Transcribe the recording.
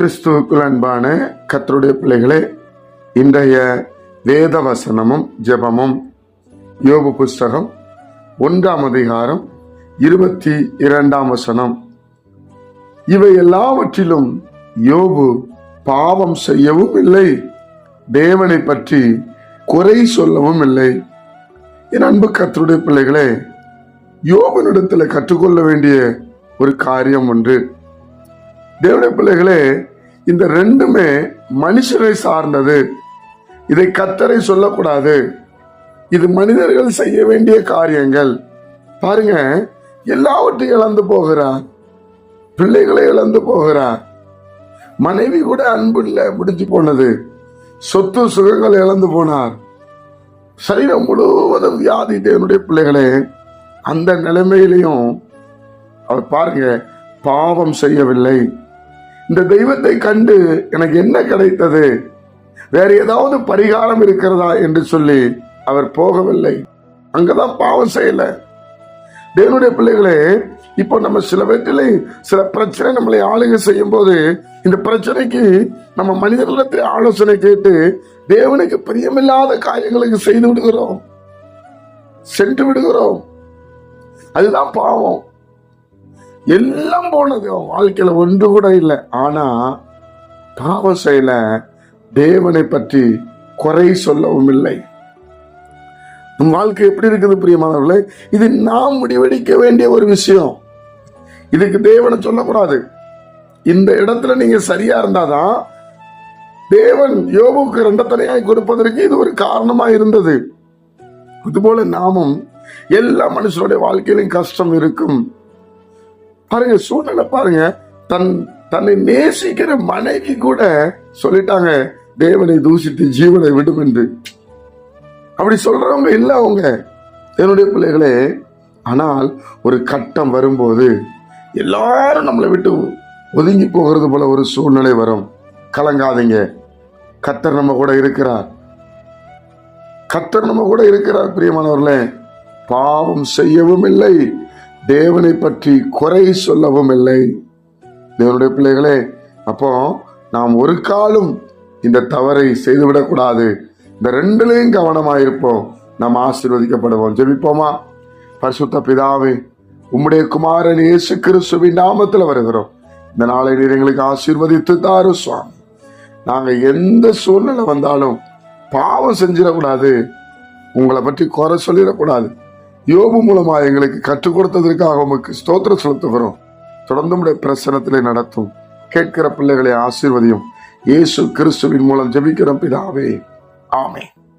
கிறிஸ்துவுக்குள் அன்பான கத்தருடைய பிள்ளைகளே இன்றைய வேத வசனமும் ஜெபமும் யோபு புஸ்தகம் ஒன்றாம் அதிகாரம் இருபத்தி இரண்டாம் வசனம். இவை எல்லாவற்றிலும் யோபு பாவம் செய்யவும் இல்லை தேவனை பற்றி குறை சொல்லவும் இல்லை. என் அன்பு கத்தருடைய பிள்ளைகளே யோபனிடத்தில் கற்றுக்கொள்ள வேண்டிய ஒரு காரியம் ஒன்று. தேவனுடைய பிள்ளைகளே இந்த ரெண்டுமே மனுஷரை சார்ந்தது. இதை கத்தரை சொல்லக்கூடாது. இது மனிதர்கள் செய்ய வேண்டிய காரியங்கள். பாருங்க எல்லாவற்றையும் இழந்து போகிறார். பிள்ளைகளை இழந்து போகிறார். மனைவி கூட அன்பு இல்லை முடிஞ்சு போனது. சொத்து சுகங்கள் இழந்து போனார். சரீரம் முழுவதும் வியாதி தேவனுடைய பிள்ளைகளே அந்த நிலைமையிலையும் அவர் பாருங்க பாவம் செய்யவில்லை. இந்த தெய்வத்தை கண்டு எனக்கு என்ன கிடைத்தது? வேற ஏதாவது பரிகாரம் இருக்கிறதா என்று சொல்லி அவர் போகவில்லை. அங்கதான் பாவம் செய்யல. தேவனுடைய பிள்ளைகளே இப்போ நம்ம சில பேர்த்திலே சில பிரச்சனை நம்மளை ஆளுகை செய்யும் போது இந்த பிரச்சனைக்கு நம்ம மனிதர்களிடத்தில் ஆலோசனை கேட்டு தேவனுக்கு பிரியமில்லாத காரியங்களுக்கு செய்து விடுகிறோம். சென்று விடுகிறோம். அதுதான் பாவம். எல்லாம் போனது. அவன் வாழ்க்கையில் ஒன்று கூட இல்லை. ஆனால் தாவசையில் தேவனை பற்றி குறை சொல்லவும் இல்லை. நம் வாழ்க்கை எப்படி இருக்குது பிரியமானவர்களே? இது நாம் முடிவெடுக்க வேண்டிய ஒரு விஷயம். இதுக்கு தேவனை சொல்லக்கூடாது. இந்த இடத்துல நீங்க சரியா இருந்தாதான் தேவன் யோபுக்கு ரெண்டத்தனையாய் கொடுப்பதற்கு இது ஒரு காரணமா இருந்தது. அதுபோல நாமும் எல்லா மனுஷனுடைய வாழ்க்கையிலும் கஷ்டம் இருக்கும். பாருங்க சூழ்நிலை பாருங்க. தன் தன்னை நேசிக்கிற மனைவி கூட சொல்லிட்டாங்க தேவனை தூசித்து ஜீவனை விடும் என்று. அப்படி சொல்றவங்க இல்ல அவங்க. என்னுடைய பிள்ளைகளே ஆனால் ஒரு கட்டம் வரும்போது எல்லாரும் நம்மளை விட்டு ஒதுங்கி போகிறது போல ஒரு சூழ்நிலை வரும். கலங்காதீங்க. கத்தர் நம்ம கூட இருக்கிறார். கத்தர் நம்ம கூட இருக்கிறார் பிரியமானவர்களே. பாவம் செய்யவும் இல்லை. தேவனை பற்றி குறை சொல்லவும் இல்லை. தேவனுடைய பிள்ளைகளே அப்போ நாம் ஒரு காலம் இந்த தவறை செய்துவிடக்கூடாது இந்த ரெண்டுலையும் கவனமாயிருப்போம். நாம் ஆசீர்வதிக்கப்படுவோம். ஜெபிப்போமா? பரிசுத்த பிதாவே உம்முடைய குமாரன் இயேசு கிறிஸ்துவின் நாமத்தில் வருகிறோம். இந்த நாளை நீர் எங்களுக்கு ஆசீர்வதித்து தாரு சுவாமி. நாங்கள் எந்த சூழ்நிலை வந்தாலும் பாவம் செஞ்சிடக்கூடாது உங்களை பற்றி குறை சொல்லிடக்கூடாது யோபு மூலமா எங்களுக்கு கற்றுக் கொடுத்ததற்காக உமக்கு ஸ்தோத்திரம் செலுத்துகிறோம். தொடர்ந்து உடைய பிரசனத்திலே நடத்தும் கேட்கிற பிள்ளைகளை ஆசீர்வதியும். இயேசு கிறிஸ்துவின் மூலம் ஜெபிக்கிறோம் பிதாவே. ஆமே